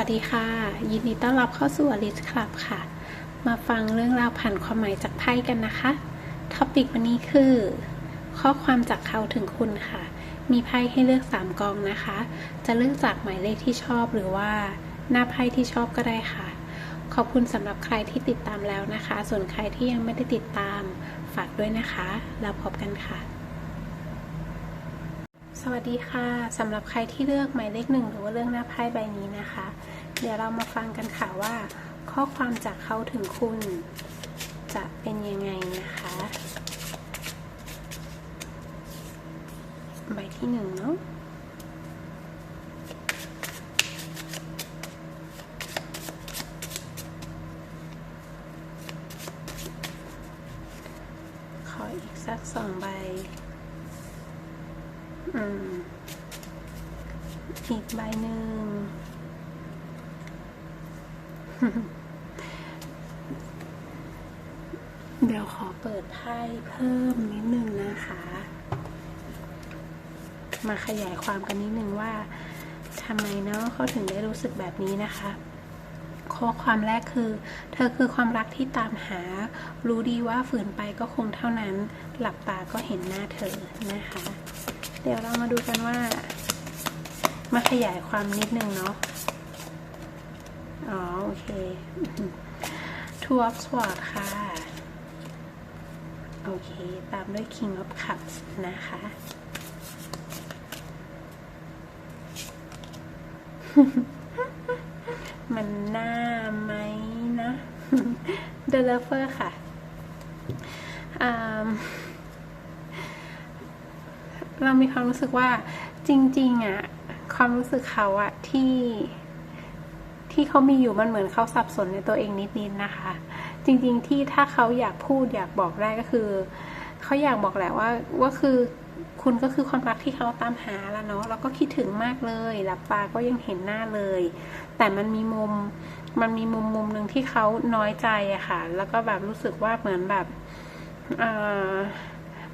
วัสดีค่ะ ยินดีต้อนรับเข้าสู่อลิสคลับค่ะ มาฟังเรื่องราวผ่านความหมายจากไพ่กันนะคะท็อปิกวันนี้คือ ข้อความจากเขาถึงคุณค่ะ มีไพ่ให้เลือก 3กองนะคะ จะเลือกจากหมายเลขที่ชอบหรือว่า หน้าไพ่ที่ชอบก็ได้ค่ะ ขอบคุณสำหรับใครที่ติดตามแล้วนะคะ ส่วนใครที่ยังไม่ได้ติดตามฝากด้วยนะคะ แล้วพบกันค่ะ สวัสดีค่ะสำหรับใครที่เลือกหมายเลขหนึ่งหรือว่าเลือกหน้าไพ่ใบนี้นะคะ เดี๋ยวเรามาฟังกันค่ะว่า ข้อความจากเขาถึงคุณ จะเป็นยังไงนะคะ ใบที่หนึ่งเนาะขออีกสักสองใบ อืม อีกใบหนึ่งเดี๋ยวขอเปิดไพ่เพิ่มนิดนึงนะคะ มาขยายความกันนิดนึงว่าทำไมเนาะเขาถึงได้รู้สึกแบบนี้นะคะข้อความแรกคือ เธอคือความรักที่ตามหา รู้ดีว่าฝืนไปก็คงเท่านั้น หลับตาก็เห็นหน้าเธอนะคะ เดี๋ยวเรามาดูกันว่า มาขยายความนิดนึงเนาะ อ๋อ โอเค Two of Swords ค่ะ โอเค ตามด้วย King of Cups นะคะ มันน่าไหมนะ The Lover ค่ะเรามีความรู้สึกว่าจริง ๆ อะ ความรู้สึกเขาอะที่ที่เขามีอยู่มันเหมือนเขาสับสนในตัวเองนิดๆนะคะ จริงๆที่ถ้าเขาอยากพูดอยากบอกได้ก็คือเขาอยากบอกแหละว่าว่าคือคุณก็คือความรักที่เขาตามหาแล้วเนาะแล้วก็คิดถึงมากเลยหลับตาก็ยังเห็นหน้าเลย แต่มันมีมุมมันมีมุมมุมหนึ่งที่เขาน้อยใจอะค่ะ แล้วก็แบบรู้สึกว่าเหมือนแบบเออ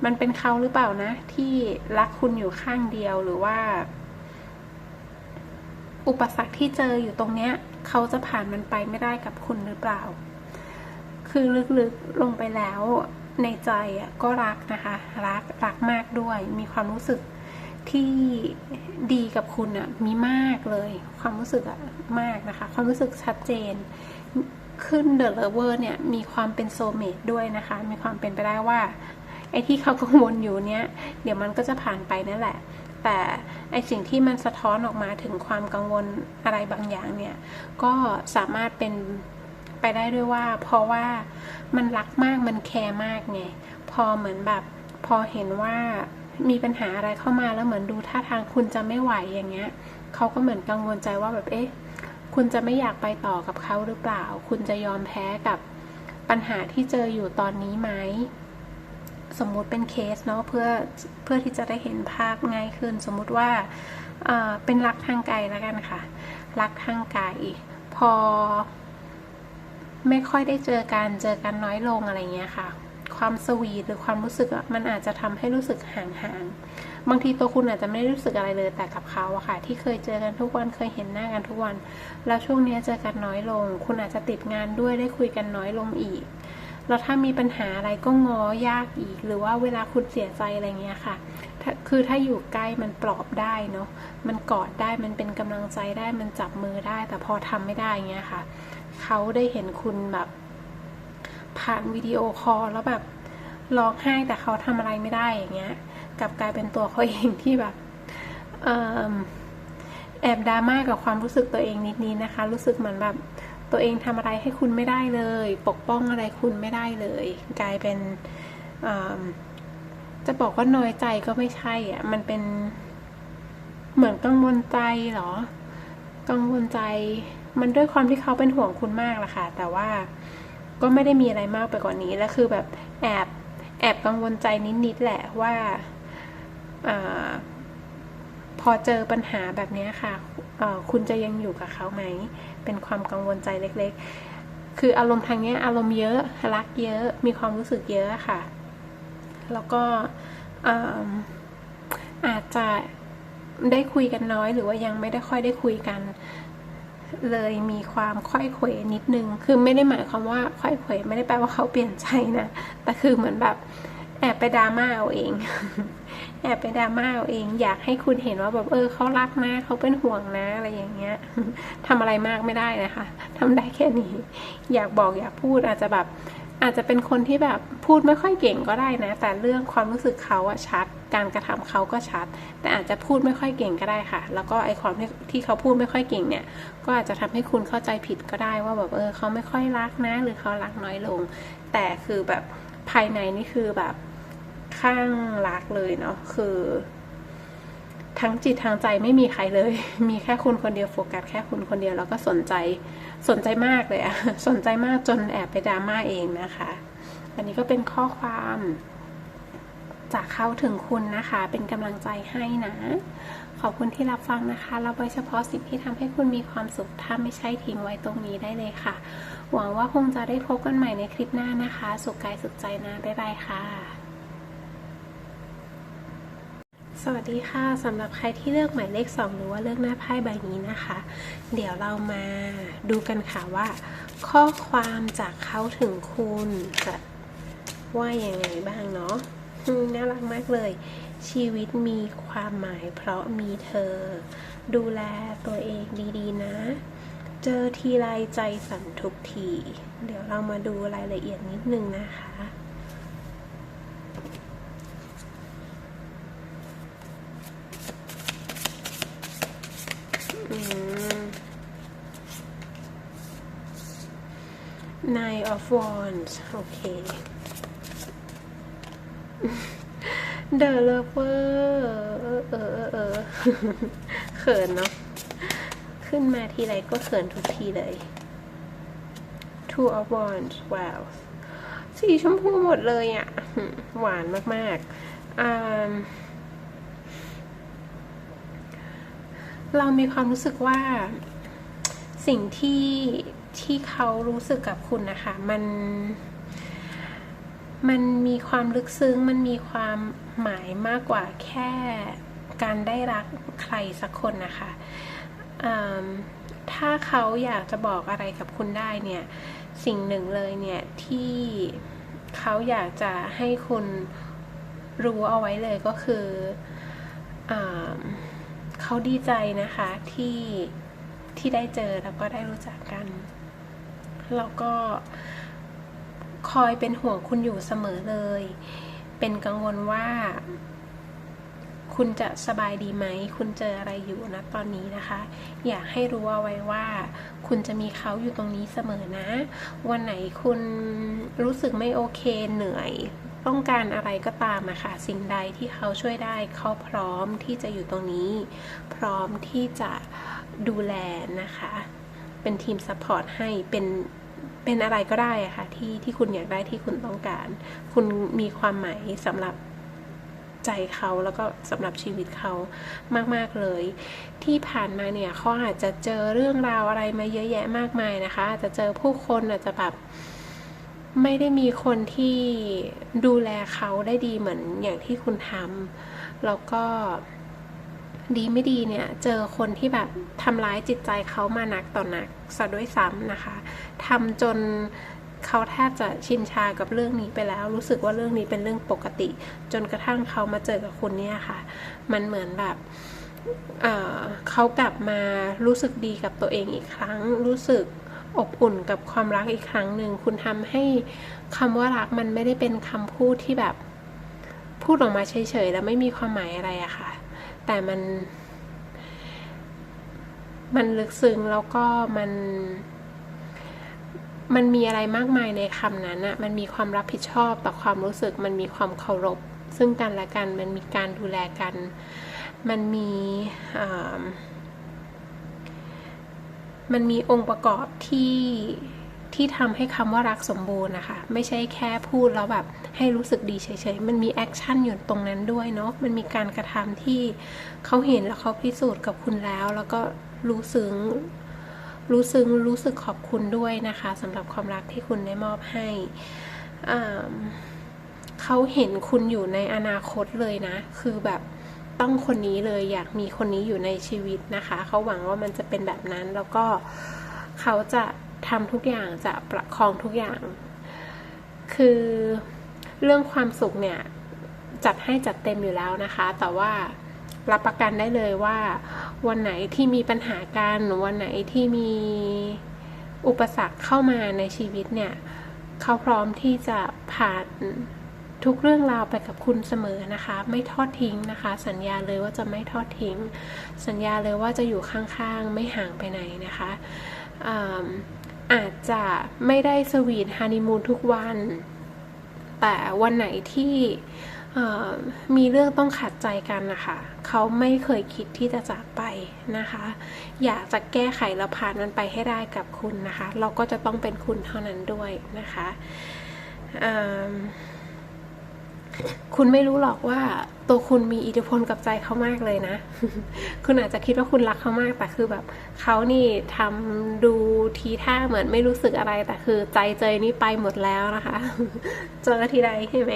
มันเป็นเขาหรือเปล่านะ ที่รักคุณอยู่ข้างเดียวหรือว่า อุปสรรคที่เจออยู่ตรงเนี้ยเขาจะผ่านมันไปไม่ได้กับคุณหรือเปล่า คือลึกๆลงไปแล้ว ในใจก็รักนะคะ รักรักมากด้วย มีความรู้สึกที่ดีกับคุณอะมีมากเลย ความรู้สึกอะมากนะคะ ความรู้สึกชัดเจน ขึ้นเดอะเลเวอร์เนี่ยมีความเป็นโซเมตด้วยนะคะ มีความเป็นไปได้ว่าไอ้ที่เขากังวลอยู่เนี้ยเดี๋ยวมันก็จะผ่านไปนั่นแหละ แต่ไอสิ่งที่มันสะท้อนออกมาถึงความกังวลอะไรบางอย่างเนี่ย ก็สามารถเป็นไปได้ด้วยว่า เพราะว่ามันรักมากมันแคร์มากไงพอเหมือนแบบพอเห็นว่ามีปัญหาอะไรเข้ามาแล้วเหมือนดูท่าทางคุณจะไม่ไหวอย่างเงี้ยเขาก็เหมือนกังวลใจว่าแบบเอ๊ะคุณจะไม่อยากไปต่อกับเขาหรือเปล่า คุณจะยอมแพ้กับปัญหาที่เจออยู่ตอนนี้ไหม สมมุติเป็นเคสเนาะเพื่อเพื่อที่จะได้เห็นภาพง่ายขึ้น สมมุติว่าเป็นรักทางไกลแล้วกันค่ะ รักทางไกลพอ ไม่ค่อยได้เจอกันเจอกันน้อยลงอะไรเงี้ยค่ะ ความสวีทหรือความรู้สึกอะมันอาจจะทำให้รู้สึกห่างๆบางทีตัวคุณอาจจะไม่ได้รู้สึกอะไรเลยแต่กับเขาอะค่ะ ที่เคยเจอกันทุกวันเคยเห็นหน้ากันทุกวัน แล้วช่วงนี้เจอกันน้อยลง คุณอาจจะติดงานด้วยได้คุยกันน้อยลงอีก แล้วถ้ามีปัญหาอะไรก็ง้อยากอีก หรือว่าเวลาคุณเสียใจอะไรเงี้ยค่ะ คือถ้าอยู่ใกล้มันปลอบได้เนาะ มันกอดได้ มันเป็นกำลังใจได้ มันจับมือได้ แต่พอทำไม่ได้เงี้ยค่ะ เขาได้เห็นคุณแบบผ่านวิดีโอคอลแล้วแบบร้องไห้แต่เขาทำอะไรไม่ได้อย่างเงี้ย กลับกลายเป็นตัวเขาเองที่แบบอแอบดราม่ากับความรู้สึกตัวเองนิดๆนะคะ รู้สึกเหมือนแบบ ตัวเองทำอะไรให้คุณไม่ได้เลย ปกป้องอะไรคุณไม่ได้เลย กลายเป็นจะบอกว่าน้อยใจก็ไม่ใช่อะ มันเป็นเหมือนกังวลใจเหรอ กังวลใจ มันด้วยความที่เขาเป็นห่วงคุณมากแหละค่ะ แต่ว่าก็ไม่ได้มีอะไรมากไปกว่านี้ แล้วคือแบบแอบแอบกังวลใจนิดๆแหละว่าอพอเจอปัญหาแบบนี้ค่ะ คุณจะยังอยู่กับเขาไหม เป็นความกังวลใจเล็กๆ คืออารมณ์ทางนี้อารมณ์เยอะ รักเยอะ มีความรู้สึกเยอะค่ะ แล้วก็อาอาจจะได้คุยกันน้อย หรือว่ายังไม่ได้ค่อยได้คุยกัน เลยมีความค่อยเขวนิดนึง คือไม่ได้หมายความว่าค่อยเขวไม่ได้แปลว่าเขาเปลี่ยนใจนะ แต่คือเหมือนแบบ แอบไปดราม่าเอาเอง แอบไปดราม่าเอาเอง อยากให้คุณเห็นว่าแบบเออเขารักนะเขาเป็นห่วงนะอะไรอย่างเงี้ยทำอะไรมากไม่ได้นะคะทำได้แค่นี้ อยากบอกอยากพูดอาจจะแบบอาจจะเป็นคนที่แบบพูดไม่ค่อยเก่งก็ได้นะ แต่เรื่องความรู้สึกเขาอะชัด การกระทำเขาก็ชัด แต่อาจจะพูดไม่ค่อยเก่งก็ได้ค่ะ แล้วก็ไอความที่ที่เขาพูดไม่ค่อยเก่งเนี่ย ก็อาจจะทำให้คุณเข้าใจผิดก็ได้ว่าแบบเออเขาไม่ค่อยรักนะ หรือเขารักน้อยลง แต่คือแบบภายในนี่คือแบบ ข้างรักเลยเนาะคือ ทั้งจิตทางใจไม่มีใครเลย มีแค่คุณคนเดียวโฟกัสแค่คุณคนเดียวแล้วก็สนใจสนใจมากเลยอะสนใจมากจนแอบไปดราม่าเองนะคะ อันนี้ก็เป็นข้อความจากเข้าถึงคุณนะคะ เป็นกำลังใจให้นะ ขอบคุณที่รับฟังนะคะแล้วโดยเฉพาะสิ่งที่ทำให้คุณมีความสุข ถ้าไม่ใช่ทิ้งไว้ตรงนี้ได้เลยค่ะ หวังว่าคงจะได้พบกันใหม่ในคลิปหน้านะคะ สุขกายสุขใจนะ บ๊ายบายค่ะ สวัสดีค่ะสำหรับใครที่เลือกหมายเลข 2 หรือว่าเลือกหน้าไพ่ใบนี้นะคะ เดี๋ยวเรามาดูกันค่ะว่า ข้อความจากเขาถึงคุณจะว่ายังไงบ้างเนาะน่ารักมากเลย ชีวิตมีความหมายเพราะมีเธอ ดูแลตัวเองดีๆนะ เจอทีไรใจสั่นทุกที เดี๋ยวเรามาดูรายละเอียดนิดนึงนะคะ Nine of Wands โอเค The Lover เออเออเออเขินเนาะ ขึ้นมาทีไรก็เขินทุกทีเลย Two of Wands ว้าวสีชมพูหมดเลยอะ่ะ หวานมากๆ เรามีความรู้สึกว่าสิ่งที่ ที่เขารู้สึกกับคุณนะคะ มัน มันมีความลึกซึ้ง มันมีความหมายมากกว่าแค่การได้รักใครสักคนนะคะ ถ้าเขาอยากจะบอกอะไรกับคุณได้เนี่ย สิ่งหนึ่งเลยเนี่ยที่เขาอยากจะให้คุณรู้เอาไว้เลยก็คืออเขาดีใจนะคะที่ที่ได้เจอแล้วก็ได้รู้จักกัน แล้วก็คอยเป็นห่วงคุณอยู่เสมอเลย เป็นกังวลว่า คุณจะสบายดีไหม คุณเจออะไรอยู่นะตอนนี้นะคะ อยากให้รู้เอาไว้ว่า คุณจะมีเขาอยู่ตรงนี้เสมอนะ วันไหนคุณรู้สึกไม่โอเคเหนื่อยต้องการอะไรก็ตามอะค่ะสิ่งใดที่เขาช่วยได้เขาพร้อมที่จะอยู่ตรงนี้ พร้อมที่จะดูแลนะคะ เป็นทีมซัพพอร์ตให้เป็น เป็นอะไรก็ได้อะค่ะที่ที่คุณอยากได้ที่คุณต้องการ คุณมีความหมายสำหรับใจเขาแล้วก็สำหรับชีวิตเขามาก ๆ เลย ที่ผ่านมาเนี่ยเขาอาจจะเจอเรื่องราวอะไรมาเยอะแยะมากมายนะคะอาจจะเจอผู้คนอาจจะแบบไม่ได้มีคนที่ดูแลเขาได้ดีเหมือนอย่างที่คุณทำแล้วก็ ดีไม่ดีเนี่ย เจอคนที่แบบทำร้ายจิตใจเขามานักต่อนักซะด้วยซ้ำนะคะทำจนเขาแทบจะชินชากับเรื่องนี้ไปแล้ว รู้สึกว่าเรื่องนี้เป็นเรื่องปกติ จนกระทั่งเขามาเจอกับคุณเนี่ยค่ะ มันเหมือนแบบเเขากลับมารู้สึกดีกับตัวเองอีกครั้ง รู้สึกอบอุ่นกับความรักอีกครั้งหนึ่ง คุณทำให้คำว่ารักมันไม่ได้เป็นคำพูดที่แบบพูดออกมาเฉยๆแล้วไม่มีความหมายอะไรอะค่ะ แต่มัน มันลึกซึ้งแล้วก็มัน มันมีอะไรมากมายในคำนั้นอะมันมีความรับผิดชอบต่อความรู้สึก มันมีความเคารพ ซึ่งกันและกัน มันมีการดูแลกัน มันมีมันมีองค์ประกอบที่ ที่ทำให้คำว่ารักสมบูรณ์นะคะ ไม่ใช่แค่พูดแล้วแบบให้รู้สึกดีเฉยๆ มันมีแอคชั่นอยู่ตรงนั้นด้วยเนาะ มันมีการกระทำที่เขาเห็นแล้วเขาพิสูจน์กับคุณแล้ว แล้วก็รู้ซึ้งรู้ซึ้งรู้สึกขอบคุณด้วยนะคะสำหรับความรักที่คุณได้มอบให้เขาเห็นคุณอยู่ในอนาคตเลยนะ คือแบบต้องคนนี้เลยอยากมีคนนี้อยู่ในชีวิตนะคะ เขาหวังว่ามันจะเป็นแบบนั้นแล้วก็เขาจะ ทำทุกอย่างจะประคองทุกอย่าง คือเรื่องความสุขเนี่ย จัดให้จัดเต็มอยู่แล้วนะคะ แต่ว่ารับประกันได้เลยว่า วันไหนที่มีปัญหาการวันไหนที่มีอุปสรรคเข้ามาในชีวิตเนี่ยเขาพร้อมที่จะผ่านทุกเรื่องราวไปกับคุณเสมอนะคะ ไม่ทอดทิ้งนะคะ สัญญาเลยว่าจะไม่ทอดทิ้ง สัญญาเลยว่าจะอยู่ข้างๆ ไม่ห่างไปไหนนะคะ อาจจะไม่ได้สวีทฮันนีมูนทุกวัน แต่วันไหนที่มีเรื่องต้องขัดใจกันนะคะเขาไม่เคยคิดที่จะจากไปนะคะ อยากจะแก้ไขแล้วผ่านมันไปให้ได้กับคุณนะคะ เราก็จะต้องเป็นคุณเท่านั้นด้วยนะคะคุณไม่รู้หรอกว่าตัวคุณมีอิทธิพลกับใจเขามากเลยนะ คุณอาจจะคิดว่าคุณรักเขามาก แต่คือแบบเขานี่ทำดูทีท่าเหมือนไม่รู้สึกอะไร แต่คือใจเจยนี่ไปหมดแล้วนะคะ เจอทีไรใช่ไหม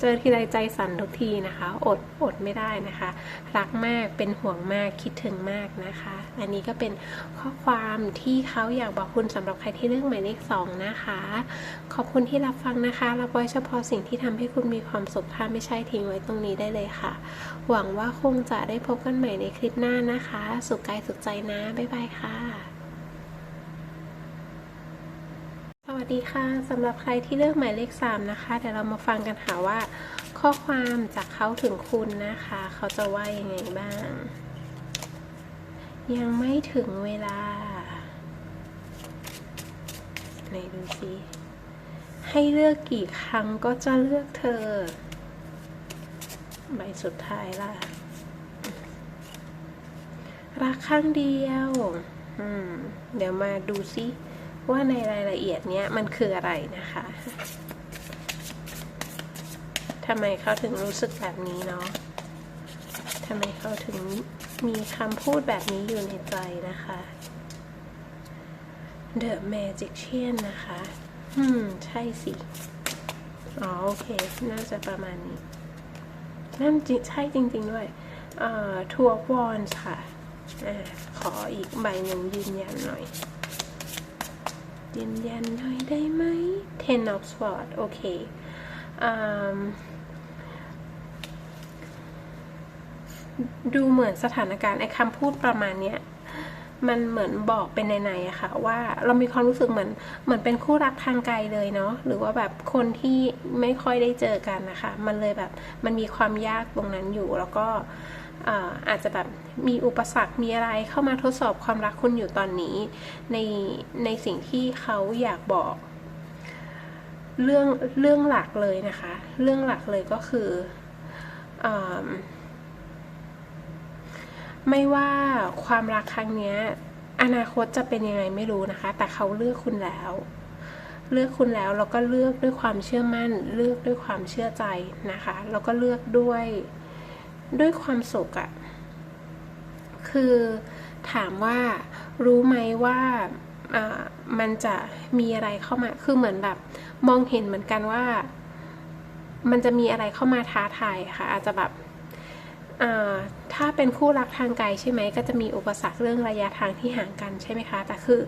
เจอทีไรใจสั่นทุกทีนะคะ อดอดไม่ได้นะคะ รักมาก เป็นห่วงมาก คิดถึงมากนะคะ อันนี้ก็เป็นข้อความที่เขาอยากบอกคุณสำหรับใครที่เลือกหมายเลขสองนะคะ ขอบคุณที่รับฟังนะคะ รับไว้เฉพาะสิ่งที่ทำให้คุณมีความสุขถ้าไม่ใช่ทิ้งไว้ตรงนี้ได้เลยค่ะ หวังว่าคงจะได้พบกันใหม่ในคลิปหน้านะคะ สุขกายสุขใจนะ บ๊ายบายค่ะ สวัสดีค่ะสำหรับใครที่เลือกหมายเลข 3 นะคะ เดี๋ยวเรามาฟังกันค่ะว่า ข้อความจากเขาถึงคุณนะคะ เขาจะว่ายังไงบ้าง ยังไม่ถึงเวลาไหนดูสิให้เลือกกี่ครั้งก็จะเลือกเธอ ใบสุดท้ายล่ะ รักครั้งเดียวเดี๋ยวมาดูซิว่าในรายละเอียดเนี้ยมันคืออะไรนะคะทำไมเขาถึงรู้สึกแบบนี้เนาะทำไมเขาถึงมีคำพูดแบบนี้อยู่ในใจนะคะ The Magician นะคะ อืม ใช่สิ อ๋อ โอเค น่าจะประมาณนี้ นั่นจริงใช่จริง ๆ ด้วยทัวร์วอนค่ะอขออีกใบหนึ่งยืนยันหน่อย ยืนยันหน่อยได้ไหม Ten of Swords โอเคดูเหมือนสถานการณ์ไอ้คำพูดประมาณเนี้ย มันเหมือนบอกเป็นในๆอะค่ะ ว่าเรามีความรู้สึกเหมือนเหมือนเป็นคู่รักทางไกลเลยเนาะหรือว่าแบบคนที่ไม่ค่อยได้เจอกันนะคะ มันเลยแบบมันมีความยากตรงนั้นอยู่แล้วก็อาจจะแบบมีอุปสรรคมีอะไรเข้ามาทดสอบความรักคุณอยู่ตอนนี้ ในในสิ่งที่เขาอยากบอก เรื่องเรื่องหลักเลยนะคะ เรื่องหลักเลยก็คืออ ไม่ว่าความรักครั้งนี้อนาคตจะเป็นยังไงไม่รู้นะคะ แต่เขาเลือกคุณแล้ว เลือกคุณแล้วแล้วก็เลือกด้วยความเชื่อมั่น เลือกด้วยความเชื่อใจนะคะ แล้วก็เลือกด้วยด้วยความสุขอะคือถามว่ารู้ไหมว่ามันจะมีอะไรเข้ามา คือเหมือนแบบ มองเห็นเหมือนกันว่า มันจะมีอะไรเข้ามาท้าทายค่ะ อาจจะแบบ ถ้าเป็นคู่รักทางไกลใช่ไหมก็จะมีอุปสรรคเรื่องระยะทางที่ห่างกันใช่ไหมคะ แต่คือ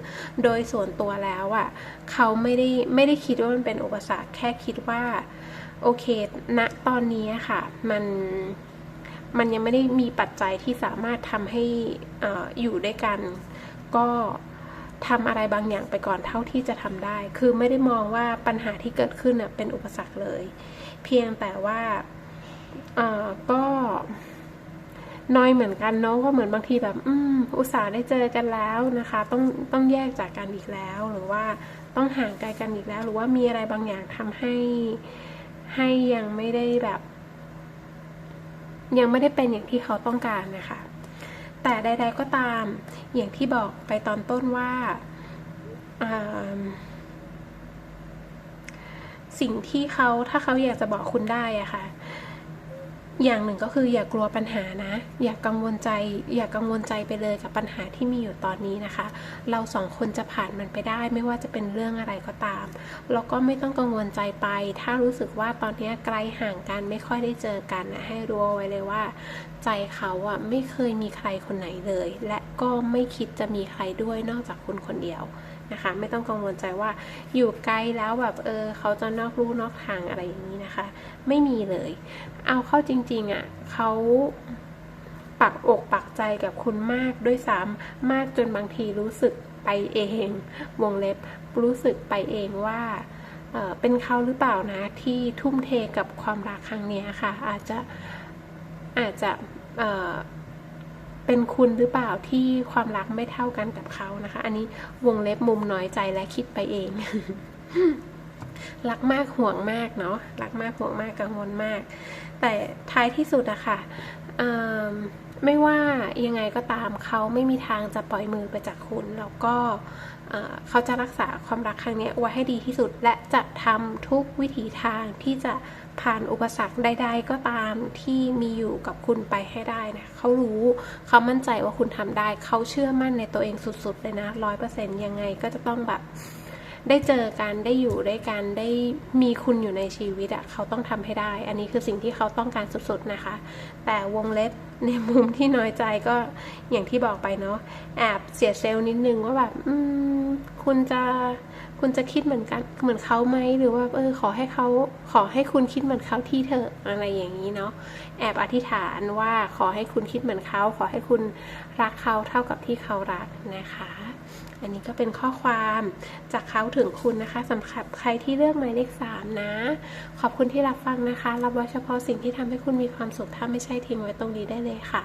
โดยส่วนตัวแล้วอะ่ะเขาไม่ได้ไม่ได้คิดว่ามันเป็นอุปสรรคแค่คิดว่าโอเคณนะตอนนี้ค่ะมันมันยังไม่ได้มีปัจจัยที่สามารถทำให้ออยู่ด้วยกัน ก็ทำอะไรบางอย่างไปก่อนเท่าที่จะทำได้ คือไม่ได้มองว่าปัญหาที่เกิดขึ้นเป็นอุปสรรคเลย เพียงแต่ว่าก็ น้อยเหมือนกันเนาะว่าเหมือนบางทีแบบอืมอุตส่าห์ได้เจอกันแล้วนะคะ ต้องต้องแยกจากกันอีกแล้ว หรือว่าต้องห่างไกลกันอีกแล้ว หรือว่ามีอะไรบางอย่างทำให้ให้ยังไม่ได้แบบ ยังไม่ได้เป็นอย่างที่เขาต้องการนะคะ แต่ใด ๆก็ตามอย่างที่บอกไปตอนต้นว่าสิ่งที่เขาถ้าเขาอยากจะบอกคุณได้อะคะ่ะ อย่างหนึ่งก็คืออย่ากลัวปัญหานะ อย่ากังวลใจ อย่ากังวลใจไปเลยกับปัญหาที่มีอยู่ตอนนี้นะคะ เราสองคนจะผ่านมันไปได้ ไม่ว่าจะเป็นเรื่องอะไรก็ตามแล้วก็ไม่ต้องกังวลใจไป ถ้ารู้สึกว่าตอนนี้ไกลห่างกันไม่ค่อยได้เจอกันนะให้รู้ไว้เลยว่า ใจเขาอะไม่เคยมีใครคนไหนเลย และก็ไม่คิดจะมีใครด้วยนอกจากคุณคนเดียว นะคะ ไม่ต้องกังวลใจว่าอยู่ไกลแล้วแบบเออเขาจะนอกรู้นอกทางอะไรอย่างนี้นะคะ ไม่มีเลย เอาเข้าจริงๆอะเขาปักอกปักใจกับคุณมากด้วยซ้ำมากจนบางทีรู้สึกไปเอง วงเล็บรู้สึกไปเองว่าเออเป็นเขาหรือเปล่านะที่ทุ่มเทกับความรักครั้งนี้ค่ะ อาจจะอาจจะ เป็นคุณหรือเปล่าที่ความรักไม่เท่ากันกับเขานะคะ อันนี้วงเล็บมุมน้อยใจและคิดไปเอง รักมากห่วงมากเนาะรักมากห่วงมากกังวลมาก แต่ท้ายที่สุดอะค่ะเอิ่ม ไม่ว่ายังไงก็ตามเขาไม่มีทางจะปล่อยมือไปจากคุณ แล้วก็เขาจะรักษาความรักครั้งนี้ไว้ให้ดีที่สุด และจะทำทุกวิถีทางที่จะผ่านอุปสรรคใด ๆ ก็ตามที่มีอยู่กับคุณไปให้ได้นะเขารู้เขามั่นใจว่าคุณทำได้ เขาเชื่อมั่นในตัวเองสุด ๆ เลยนะร้อยเปอร์เซ็นต์ยังไงก็จะต้องแบบ ได้เจอกันได้อยู่ด้วยกันได้มีคุณอยู่ในชีวิตอะเขาต้องทำให้ได้ อันนี้คือสิ่งที่เขาต้องการสุดๆนะคะ แต่วงเล็บในมุมที่น้อยใจก็อย่างที่บอกไปเนาะแอบเสียเซลล์นิดนึงว่าแบบอืมคุณจะคุณจะคิดเหมือนกันเหมือนเขาไหมหรือว่าเออขอให้เขาขอให้คุณคิดเหมือนเขาที่เธอะอะไรอย่างนี้เนาะแอบอธิษฐานว่าขอให้คุณคิดเหมือนเขาขอให้คุณรักเขาเท่ากับที่เขารักนะคะ อันนี้ก็เป็นข้อความจากเขาถึงคุณนะคะสำหรับใครที่เลือกหมายเลขสามนะ ขอบคุณที่รับฟังนะคะ รับไว้เฉพาะสิ่งที่ทำให้คุณมีความสุขถ้าไม่ใช่ทิ้งไว้ตรงนี้ได้เลยค่ะ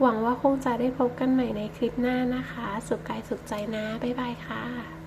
หวังว่าคงจะได้พบกันใหม่ในคลิปหน้านะคะ สุขกายสุขใจนะ บ๊ายบายค่ะ